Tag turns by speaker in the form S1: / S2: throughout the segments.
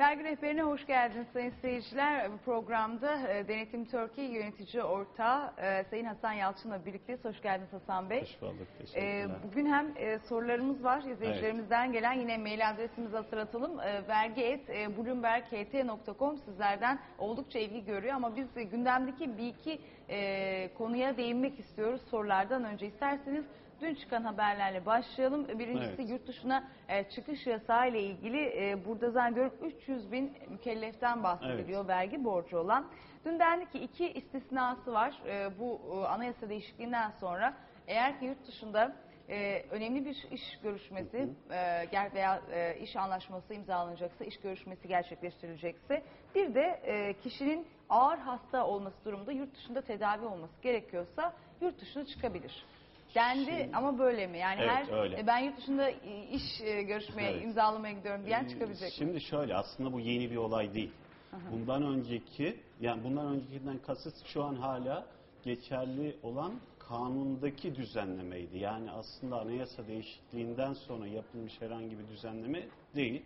S1: Vergi Rehberi'ne hoş geldiniz sayın seyirciler. Bu programda e, Denetim Türkiye yönetici ortağı e, Sayın Hasan Yalçın'la birlikteyiz. Hoş geldiniz Hasan Bey.
S2: Hoş bulduk.
S1: E,
S2: Teşekkürler.
S1: bugün hem sorularımız var izleyicilerimizden gelen yine mail adresimizi hatırlatalım. Vergi.bloombergkt.com sizlerden oldukça ilgi görüyor ama biz gündemdeki bir iki konuya değinmek istiyoruz sorulardan önce. isterseniz dün çıkan haberlerle başlayalım. Birincisi
S2: Evet.
S1: yurt dışına e, çıkış yasağı ile ilgili e, burada zannediyorum 300 bin mükelleften bahsediliyor vergi borcu olan. Dün dendi ki iki istisnası var e, bu e, anayasa değişikliğinden sonra. Eğer ki yurt dışında e, önemli bir iş görüşmesi e, veya e, iş anlaşması imzalanacaksa, iş görüşmesi gerçekleştirilecekse bir de e, kişinin ağır hasta olması durumunda yurt dışında tedavi olması gerekiyorsa yurt dışına çıkabilir.
S2: Şimdi-
S1: ama böyle mi? Yani
S2: Evet,
S1: her
S2: öyle.
S1: e, ben yurt dışında e, iş e, görüşmeye,
S2: Evet.
S1: imzalamaya gidiyorum diyen
S2: Ee,
S1: çıkabilecek mi?
S2: Şimdi şöyle aslında bu yeni bir olay değil. Bundan önceki yani bundan öncekinden kasıt şu an hala geçerli olan kanundaki düzenlemeydi. Yani aslında anayasa değişikliğinden sonra yapılmış herhangi bir düzenleme değil.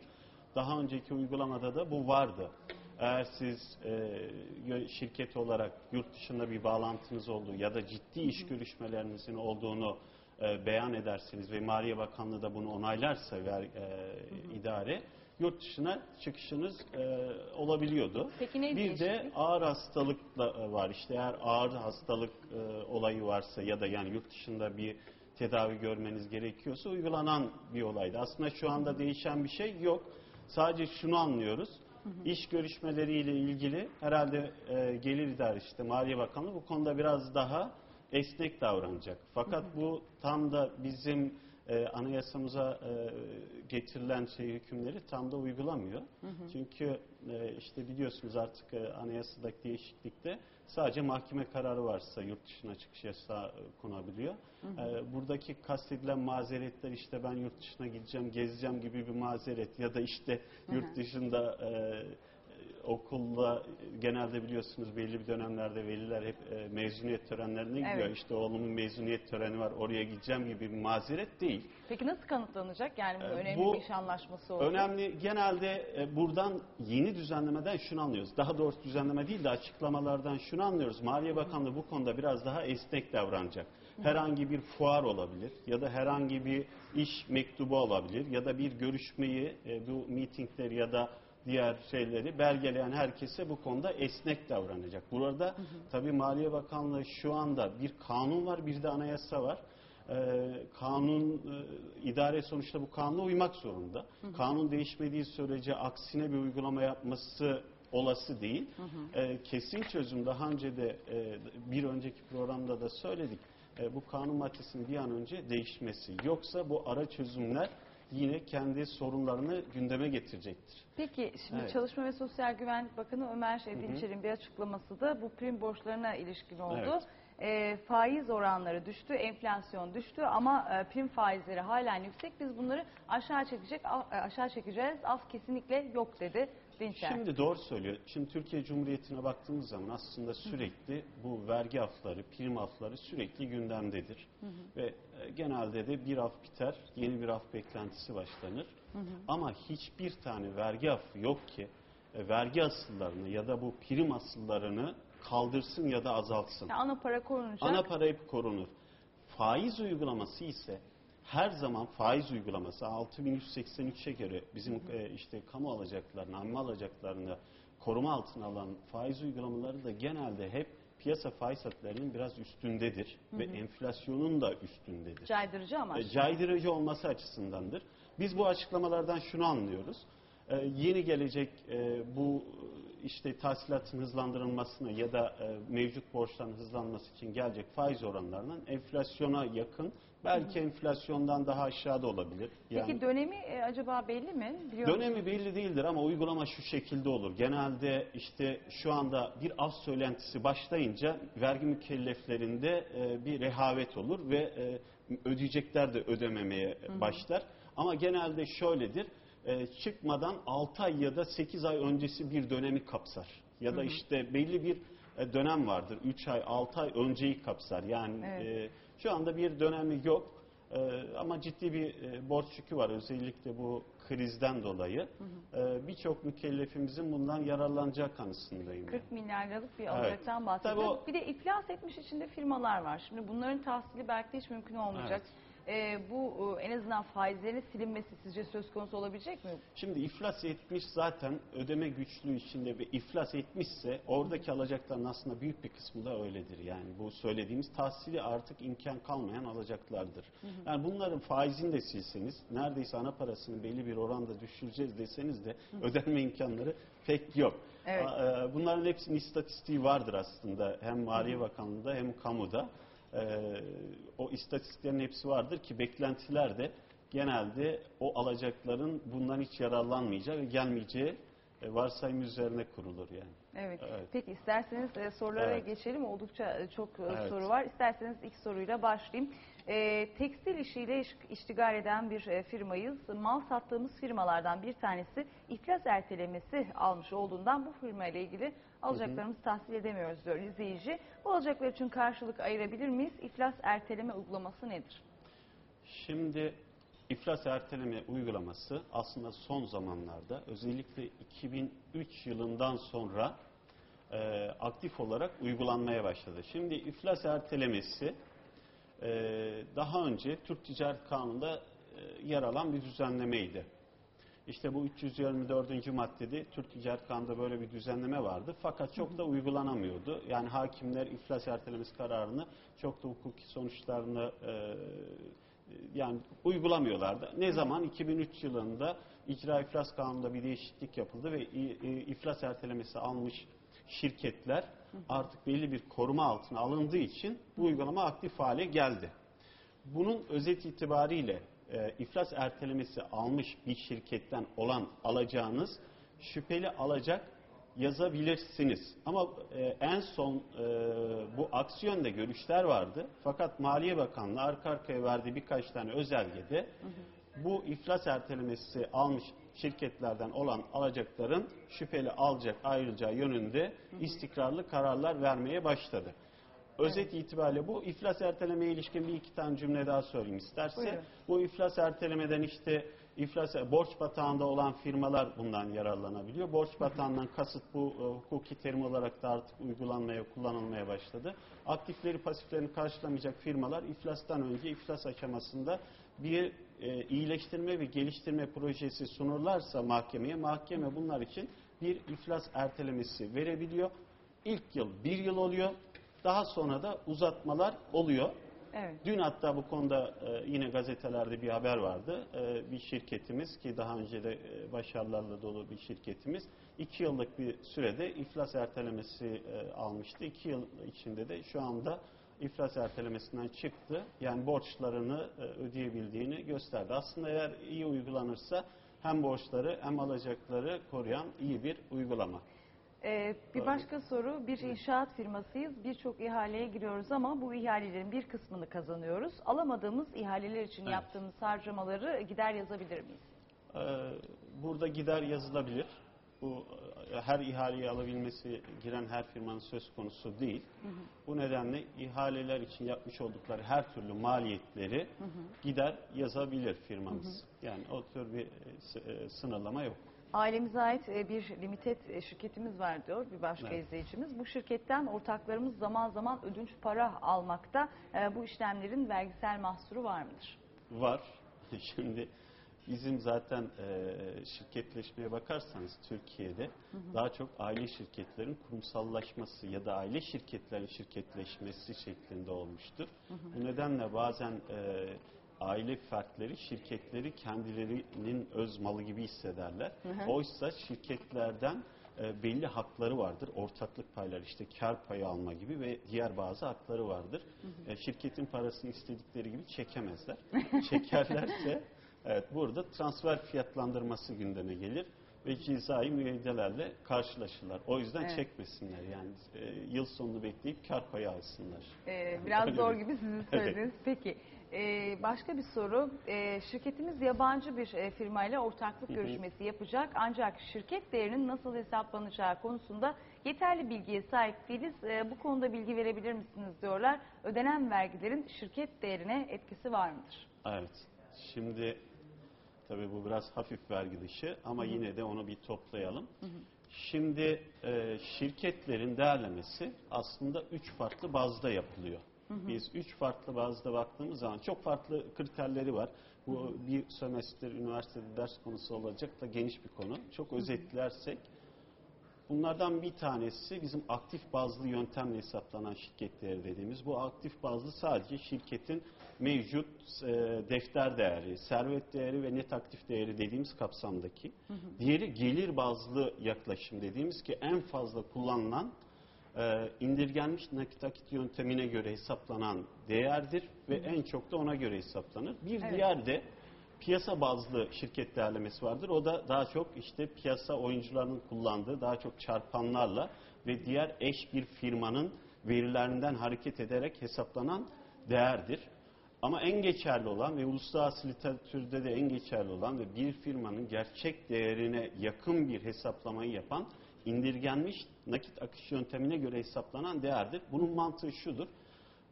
S2: Daha önceki uygulamada da bu vardı. Eğer siz e, şirket olarak yurt dışında bir bağlantınız olduğu ya da ciddi iş görüşmelerinizin olduğunu e, beyan edersiniz ve Maliye Bakanlığı da bunu onaylarsa ver, e, idare yurt dışına çıkışınız e, olabiliyordu.
S1: Peki neydi
S2: Bir de ağır hastalıkla e, var. İşte eğer ağır hastalık e, olayı varsa ya da yani yurt dışında bir tedavi görmeniz gerekiyorsa uygulanan bir olaydı. Aslında şu anda değişen bir şey yok. Sadece şunu anlıyoruz. İş görüşmeleriyle ilgili herhalde e, Gelir İdaresi işte Maliye Bakanlığı bu konuda biraz daha esnek davranacak. Fakat bu tam da bizim e, anayasamıza e, getirilen şey hükümleri tam da uygulamıyor. Çünkü e, işte biliyorsunuz artık e, anayasadaki değişiklikte sadece mahkeme kararı varsa yurt dışına çıkış yasağı e, konabiliyor. E, buradaki kastedilen mazeretler işte ben yurt dışına gideceğim, gezeceğim gibi bir mazeret ya da işte yurt dışında e, okulda genelde biliyorsunuz belli bir dönemlerde veliler hep e, mezuniyet törenlerine gidiyor.
S1: Evet.
S2: İşte oğlumun mezuniyet töreni var oraya gideceğim gibi bir mazeret değil.
S1: Peki nasıl kanıtlanacak? Yani bu
S2: Ee,
S1: önemli
S2: bu
S1: bir iş anlaşması oldu.
S2: Önemli genelde e, buradan yeni düzenlemeden şunu anlıyoruz. Daha doğrusu düzenleme değil de açıklamalardan şunu anlıyoruz. Maliye Bakanlığı bu konuda biraz daha esnek davranacak. Herhangi bir fuar olabilir ya da herhangi bir iş mektubu olabilir ya da bir görüşmeyi e, bu meetingleri ya da diğer şeyleri belgeleyen herkese bu konuda esnek davranacak. Burada tabii Maliye Bakanlığı şu anda bir kanun var bir de anayasa var. Ee, kanun e, idare sonuçta bu kanuna uymak zorunda. Kanun değişmediği sürece aksine bir uygulama yapması olası değil. Ee, kesin çözüm daha önce de e, bir önceki programda da söyledik. E, bu kanun maddesinin bir an önce değişmesi. Yoksa bu ara çözümler yine kendi sorunlarını gündeme getirecektir.
S1: Peki şimdi
S2: Evet.
S1: Çalışma ve Sosyal Güvenlik Bakanı Ömer Dinçer'in bir açıklaması da bu prim borçlarına ilişkin oldu.
S2: Evet.
S1: E, faiz oranları düştü, enflasyon düştü ama e, prim faizleri halen yüksek. Biz bunları aşağı çekecek, e, aşağı çekeceğiz. Af kesinlikle yok dedi Dinçer.
S2: Şimdi doğru söylüyor. Şimdi Türkiye Cumhuriyeti'ne baktığımız zaman aslında sürekli bu vergi afları, prim afları sürekli gündemdedir. Ve e, genelde de bir af biter, yeni bir af beklentisi başlanır. Ama hiçbir tane vergi affı yok ki e, vergi asıllarını ya da bu prim asıllarını kaldırsın ya da azaltsın.
S1: Yani ana para korunacak.
S2: Ana para hep korunur. Faiz uygulaması ise her zaman faiz uygulaması 6183'e göre bizim e, işte kamu alacaklarını, amme alacaklarını koruma altına alan faiz uygulamaları da genelde hep piyasa faiz hatlarının biraz üstündedir ve enflasyonun da üstündedir.
S1: caydırıcı
S2: E,
S1: amaçlı.
S2: caydırıcı olması açısındandır. Biz bu açıklamalardan şunu anlıyoruz. E, yeni gelecek e, bu e, işte tahsilatın hızlandırılmasına ya da e, mevcut borçların hızlanması için gelecek faiz oranlarının enflasyona yakın, belki enflasyondan daha aşağıda olabilir.
S1: Peki dönemi e, acaba belli mi? Biliyor musunuz?
S2: Dönemi belli değildir ama uygulama şu şekilde olur. Genelde işte şu anda bir af söylentisi başlayınca vergi mükelleflerinde e, bir rehavet olur ve e, ödeyecekler de ödememeye başlar. Ama genelde şöyledir. e, çıkmadan 6 ay ya da 8 ay öncesi bir dönemi kapsar. Ya da işte belli bir dönem vardır. 3 ay, 6 ay önceyi kapsar. Yani
S1: Evet.
S2: e, şu anda bir dönemi yok. E, ama ciddi bir e, borç yükü var özellikle bu krizden dolayı. E, Birçok mükellefimizin bundan yararlanacağı kanısındayım.
S1: 40 milyar liralık bir
S2: Evet.
S1: alacaktan bahsediyoruz.
S2: Tabii o-
S1: Bir de iflas etmiş içinde firmalar var. Şimdi bunların tahsili belki de hiç mümkün olmayacak. Ee, bu e, en azından faizlerin silinmesi sizce söz konusu olabilecek mi?
S2: Şimdi iflas etmiş zaten ödeme güçlüğü içinde ve iflas etmişse oradaki alacakların aslında büyük bir kısmı da öyledir. Yani bu söylediğimiz tahsili artık imkan kalmayan alacaklardır. Yani bunların faizini de silseniz neredeyse ana parasını belli bir oranda düşüreceğiz deseniz de ödeme imkanları pek yok.
S1: Evet.
S2: E, Bunların hepsinin istatistiği vardır aslında hem Maliye Bakanlığı'nda hem kamuda. Ee, o istatistiklerin hepsi vardır ki beklentiler de genelde o alacakların bundan hiç yararlanmayacağı ve gelmeyeceği e, varsayım üzerine kurulur yani.
S1: Evet.
S2: Evet.
S1: Peki isterseniz e, sorulara
S2: Evet.
S1: geçelim. Oldukça e, çok e,
S2: Evet.
S1: soru var. İsterseniz ilk soruyla başlayayım. E, tekstil işiyle iş- iştigal eden bir e, firmayız. Mal sattığımız firmalardan bir tanesi iflas ertelemesi almış olduğundan bu firma ile ilgili alacaklarımızı tahsil edemiyoruz diyor izleyici. Bu alacaklar için karşılık ayırabilir miyiz? İflas erteleme uygulaması nedir?
S2: Şimdi iflas erteleme uygulaması aslında son zamanlarda özellikle 2003 yılından sonra e, aktif olarak uygulanmaya başladı. Şimdi iflas ertelemesi e, daha önce Türk Ticaret Kanunu'nda e, yer alan bir düzenlemeydi. İşte bu 324. maddede Türk Ticaret Kanunu'nda böyle bir düzenleme vardı. Fakat çok da uygulanamıyordu. Yani hakimler iflas ertelemesi kararını çok da hukuki sonuçlarını e, yani uygulamıyorlardı. Ne zaman? 2003 yılında icra iflas kanununda bir değişiklik yapıldı ve iflas ertelemesi almış şirketler artık belli bir koruma altına alındığı için bu uygulama aktif hale geldi. Bunun özet itibariyle e, iflas ertelemesi almış bir şirketten olan alacağınız şüpheli alacak yazabilirsiniz. Ama e, en son e, bu aksiyonda görüşler vardı. Fakat Maliye Bakanlığı arka arkaya verdiği birkaç tane özelgede bu iflas ertelemesi almış şirketlerden olan alacakların şüpheli alacak ayrılacağı yönünde istikrarlı kararlar vermeye başladı. Özet itibariyle bu iflas ertelemeye ilişkin bir iki tane cümle daha söyleyeyim isterse.
S1: Buyurun.
S2: Bu iflas ertelemeden işte iflas borç batağında olan firmalar bundan yararlanabiliyor. Borç batağından kasıt bu e, hukuki terim olarak da artık uygulanmaya, kullanılmaya başladı. Aktifleri, pasiflerini karşılamayacak firmalar iflastan önce iflas aşamasında bir e, iyileştirme ve geliştirme projesi sunurlarsa mahkemeye, mahkeme bunlar için bir iflas ertelemesi verebiliyor. İlk yıl bir yıl oluyor. Daha sonra da uzatmalar oluyor.
S1: Evet.
S2: Dün hatta bu konuda e, yine gazetelerde bir haber vardı. E, bir şirketimiz ki daha önce de e, başarılarla dolu bir şirketimiz iki yıllık bir sürede iflas ertelemesi almıştı. İki yıl içinde de şu anda iflas ertelemesinden çıktı. Yani borçlarını e, ödeyebildiğini gösterdi. Aslında eğer iyi uygulanırsa hem borçları hem alacakları koruyan iyi bir uygulama.
S1: Ee, bir başka soru, bir inşaat firmasıyız. Birçok ihaleye giriyoruz ama bu ihalelerin bir kısmını kazanıyoruz. Alamadığımız ihaleler için
S2: Evet.
S1: yaptığımız harcamaları gider yazabilir miyiz?
S2: Ee, Burada gider yazılabilir. Bu e, her ihaleyi alabilmesi giren her firmanın söz konusu değil. Bu nedenle ihaleler için yapmış oldukları her türlü maliyetleri gider yazabilir firmamız. Yani o tür bir e, s- e, sınırlama yok.
S1: Ailemize ait e, bir limited e, şirketimiz var diyor bir başka
S2: Evet.
S1: izleyicimiz. Bu şirketten ortaklarımız zaman zaman ödünç para almakta. E, Bu işlemlerin vergisel mahsuru var mıdır?
S2: Var. Şimdi bizim zaten e, şirketleşmeye bakarsanız Türkiye'de daha çok aile şirketlerin kurumsallaşması ya da aile şirketlerin şirketleşmesi şeklinde olmuştur. Bu nedenle bazen e, aile fertleri şirketleri kendilerinin öz malı gibi hissederler. Oysa şirketlerden e, belli hakları vardır. Ortaklık payları işte kar payı alma gibi ve diğer bazı hakları vardır. E, şirketin parasını istedikleri gibi çekemezler. Çekerlerse evet burada transfer fiyatlandırması gündeme gelir ve cezai müeyyidelerle karşılaşırlar. O yüzden
S1: Evet.
S2: çekmesinler yani e, yıl sonunu bekleyip kar payı alsınlar.
S1: Ee, biraz
S2: Öyle
S1: zor gibi sizin söylediğiniz. Peki ee, başka bir soru. Ee, şirketimiz yabancı bir e, firmayla ortaklık görüşmesi yapacak. Ancak şirket değerinin nasıl hesaplanacağı konusunda yeterli bilgiye sahip değiliz. Ee, bu konuda bilgi verebilir misiniz diyorlar. Ödenen vergilerin şirket değerine etkisi var mıdır?
S2: Evet. Şimdi tabii bu biraz hafif vergi dışı ama yine de onu bir toplayalım. Şimdi e, şirketlerin değerlemesi aslında üç farklı bazda yapılıyor. Biz üç farklı bazda baktığımız zaman çok farklı kriterleri var. Bu bir sömestr üniversitede ders konusu olacak da geniş bir konu. Çok özetlersek Bunlardan bir tanesi bizim aktif bazlı yöntemle hesaplanan şirket değeri dediğimiz. Bu aktif bazlı sadece şirketin mevcut e, defter değeri, servet değeri ve net aktif değeri dediğimiz kapsamdaki. Diğeri gelir bazlı yaklaşım dediğimiz ki en fazla kullanılan e, indirgenmiş nakit akit yöntemine göre hesaplanan değerdir ve en çok da ona göre hesaplanır. Bir
S1: Evet.
S2: diğer de piyasa bazlı şirket değerlemesi vardır. O da daha çok işte piyasa oyuncularının kullandığı daha çok çarpanlarla ve diğer eş bir firmanın verilerinden hareket ederek hesaplanan değerdir. Ama en geçerli olan ve uluslararası literatürde de en geçerli olan ve bir firmanın gerçek değerine yakın bir hesaplamayı yapan indirgenmiş nakit akış yöntemine göre hesaplanan değerdir. Bunun mantığı şudur.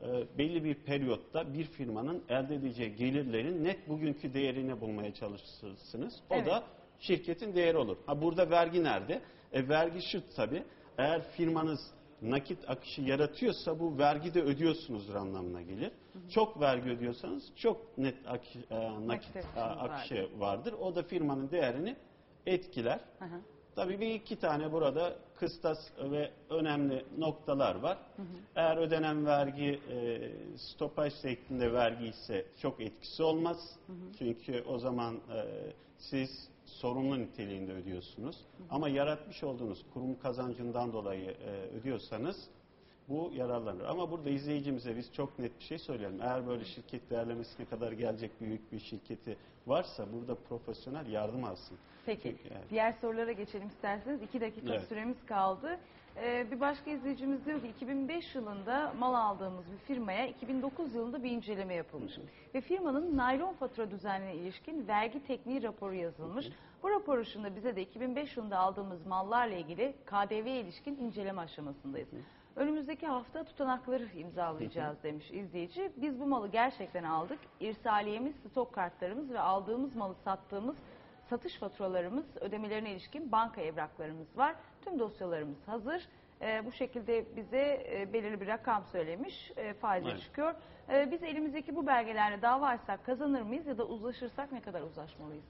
S2: Ee, belli bir periyotta bir firmanın elde edeceği gelirlerin net bugünkü değerini bulmaya çalışırsınız. O
S1: Evet.
S2: da şirketin değeri olur. Ha burada vergi nerede? E, vergi şu tabii. Eğer firmanız nakit akışı yaratıyorsa bu vergi de ödüyorsunuzdur anlamına gelir. Çok vergi ödüyorsanız çok net akı- e, nakit e, akışı vardır. O da firmanın değerini etkiler.
S1: Hı hı.
S2: Tabii bir iki tane burada kıstas ve önemli noktalar var. Eğer ödenen vergi e, stopaj şeklinde vergi ise çok etkisi olmaz. Çünkü o zaman e, siz sorumlu niteliğinde ödüyorsunuz. Ama yaratmış olduğunuz kurum kazancından dolayı e, ödüyorsanız bu yararlanır. Ama burada izleyicimize biz çok net bir şey söyleyelim. Eğer böyle şirket değerlemesine kadar gelecek büyük bir şirketi varsa burada profesyonel yardım alsın.
S1: Peki.
S2: Çünkü, evet.
S1: Diğer sorulara geçelim isterseniz. İki dakika
S2: Evet.
S1: süremiz kaldı. Ee, bir başka izleyicimiz diyor ki 2005 yılında mal aldığımız bir firmaya 2009 yılında bir inceleme yapılmış. Ve firmanın naylon fatura düzenine ilişkin vergi tekniği raporu yazılmış. Bu rapor ışığında bize de 2005 yılında aldığımız mallarla ilgili KDV'ye ilişkin inceleme aşamasındayız. Önümüzdeki hafta tutanakları imzalayacağız demiş izleyici. Biz bu malı gerçekten aldık. İrsaliyemiz, stok kartlarımız ve aldığımız malı sattığımız satış faturalarımız, ödemelerine ilişkin banka evraklarımız var. Tüm dosyalarımız hazır. Ee, bu şekilde bize e, belirli bir rakam söylemiş, e, faize
S2: Evet.
S1: çıkıyor. Ee, biz elimizdeki bu belgelerle dava açsak kazanır mıyız ya da uzlaşırsak ne kadar uzlaşmalıyız?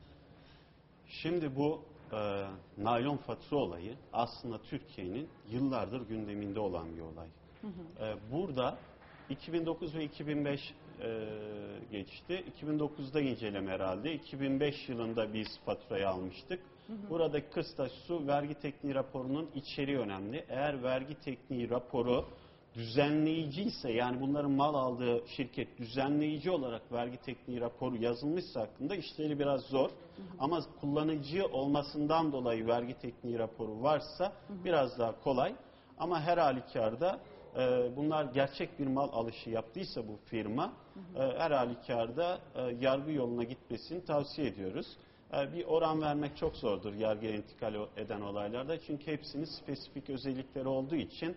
S2: Şimdi bu e, naylon fatura olayı aslında Türkiye'nin yıllardır gündeminde olan bir olay. E, burada 2009 ve 2005 e, geçti. 2009'da inceleme herhalde. 2005 yılında biz faturayı almıştık. Buradaki kıstas su vergi tekniği raporunun içeriği önemli. Eğer vergi tekniği raporu düzenleyici ise yani bunların mal aldığı şirket düzenleyici olarak vergi tekniği raporu yazılmışsa hakkında işleri biraz zor. Ama kullanıcı olmasından dolayı vergi tekniği raporu varsa biraz daha kolay. Ama her halükarda e, bunlar gerçek bir mal alışı yaptıysa bu firma e, her halükarda e, yargı yoluna gitmesini tavsiye ediyoruz. E, bir oran vermek çok zordur yargıya intikal eden olaylarda. Çünkü hepsinin spesifik özellikleri olduğu için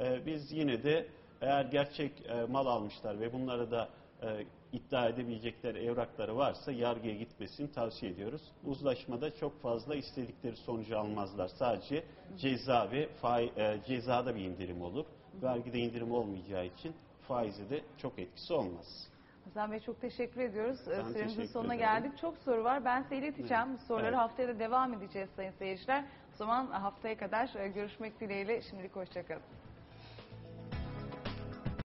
S2: e, biz yine de eğer gerçek e, mal almışlar ve bunları da e, iddia edebilecekleri evrakları varsa yargıya gitmesini tavsiye ediyoruz. Uzlaşmada çok fazla istedikleri sonucu almazlar. Sadece ceza ve fai, e, cezada bir indirim olur. Vergide indirim olmayacağı için faize de çok etkisi olmaz.
S1: Hasan Bey çok teşekkür ediyoruz. Ee, Süremizin
S2: teşekkür
S1: sonuna
S2: ederim.
S1: geldik. Çok soru var. Ben size ileteceğim. Bu soruları
S2: Evet.
S1: haftaya da devam edeceğiz sayın seyirciler. O zaman haftaya kadar e, görüşmek dileğiyle. Şimdilik hoşçakalın.